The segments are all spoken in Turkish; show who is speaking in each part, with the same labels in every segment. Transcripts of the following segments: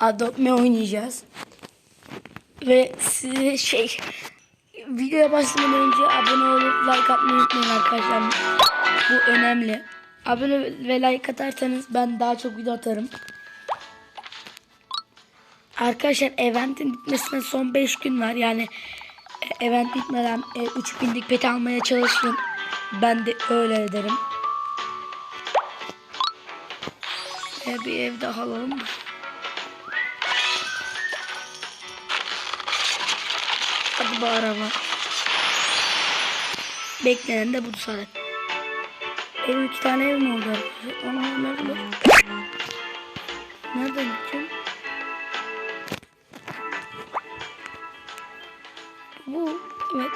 Speaker 1: Adopt Me oynayacağız. Ve size şey videoya başlamadan önce abone olup like atmayı unutmayın arkadaşlar. Bu önemli. Abone ve like atarsanız ben daha çok video atarım. Arkadaşlar eventin bitmesine son 5 gün var. Yani e, event bitmeden e, 3000'lik pet almaya çalışın. Ben de öyle ederim. E, bir ev daha alalım. Hadi bu araba. Beklenen de bu zaten. Ev iki tane ev mi oldu? Ama nerede? Nereden gideceğim? Bu evet.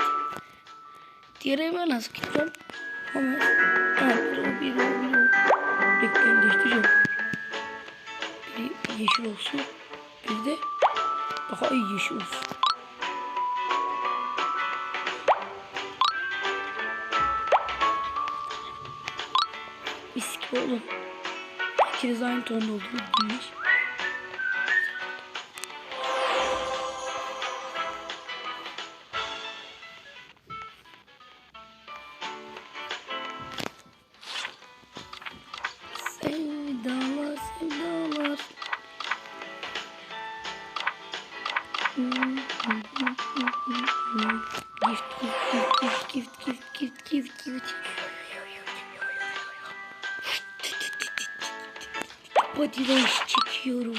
Speaker 1: Diğer eve nasıl gideceğim? Ama ha, bir bir bir o. Bekleyin değiştireceğim. Biri yeşil olsun. Bir de daha iyi yeşil olsun. Oğlum. İkiniz aynı tonda olduğunu bilmiş. Race çekiyorum.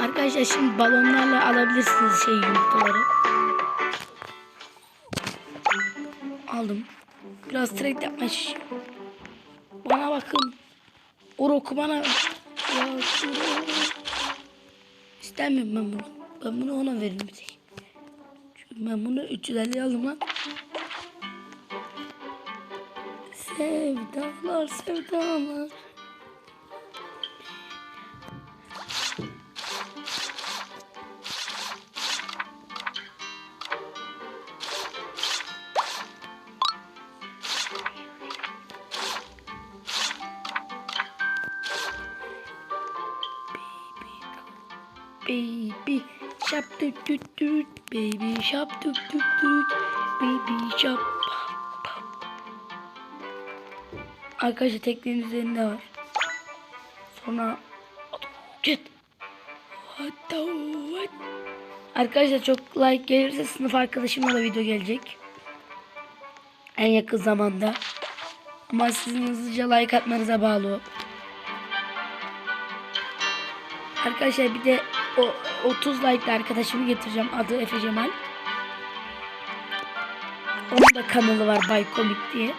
Speaker 1: Arkadaşlar şimdi balonlarla alabilirsiniz şey yumurtaları. Aldım. Biraz trade yapma şiş. Bana bakın. O roku bana. Ya, İstemiyorum ben bunu. Ben bunu ona veririm ben bunu 350 aldım lan. Sevdalar sevdalar. Baby sharp toot toot toot baby sharp toot toot toot baby sharp Arkadaşlar teknenin üzerinde var. Sonra git. Arkadaşlar çok like gelirse sınıf arkadaşımla da video gelecek. En yakın zamanda. Ama sizin hızlıca like atmanıza bağlı. Arkadaşlar bir de o 30 like'lı arkadaşımı getireceğim. Adı Efe Cemal. Onun da kanalı var Bay Komik diye.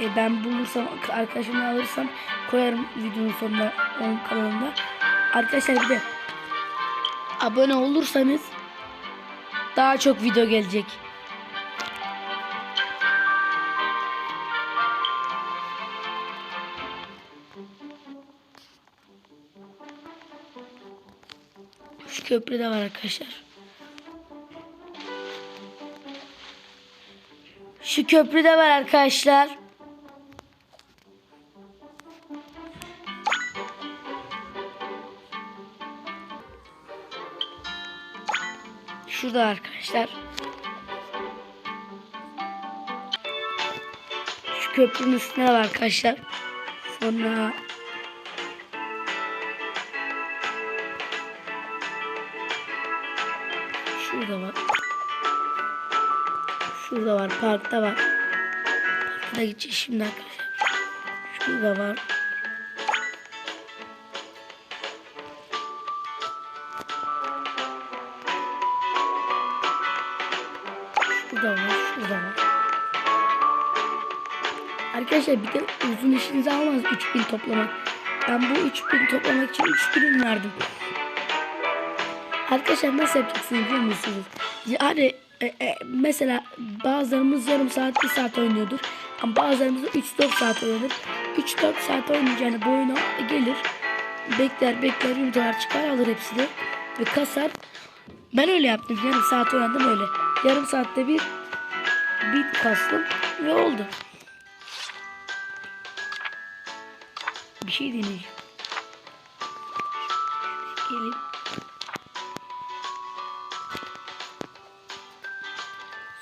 Speaker 1: E, ben bulursam arkadaşımı alırsam koyarım videonun sonuna onun kanalında. Arkadaşlar bir de abone olursanız daha çok video gelecek. Şu köprü de var arkadaşlar. Şu köprü de var arkadaşlar. Şurada arkadaşlar. Şu köprünün üstünde de var arkadaşlar. Sonra Şurada var. Şurada var. Parkta var. Parkta gideceğiz şimdi arkadaşlar. Şurada var. Şurada var. Arkadaşlar bir de uzun işinizi almaz 3000 toplamak. Ben bu 3000 toplamak için 3 gün verdim. Arkadaşlar nasıl yapacaksınız biliyor musunuz? Yani e, e, mesela bazılarımız yarım saat, bir saat oynuyordur. Ama bazılarımız da 3-4 saat oynadır. 3-4 saat oynayınca yani bu oyuna gelir. Bekler bekler yumurtalar çıkar alır hepsini. Ve kasar. Ben öyle yaptım. Yarım saat oynadım öyle. Yarım saatte bir bit kastım ve oldu. bir şey deneyeceğim. Gelin.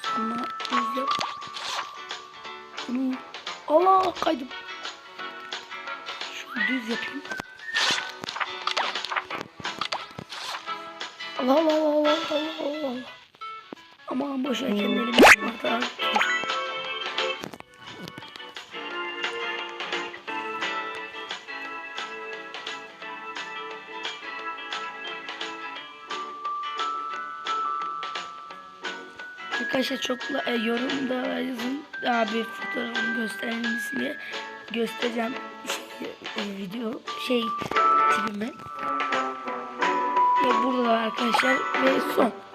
Speaker 1: Sonra yap. Bunu Allah kaydım. Şunu düz yapayım. Allah Allah Allah Allah Allah Allah. Aman boş ver kendi elimi yapmak daha güzel. Arkadaşlar çok e, yorumda yazın abi fotoğrafını gösterelim misin diye göstereceğim şey, e, video şey tipimi. Ve burada da arkadaşlar ve son.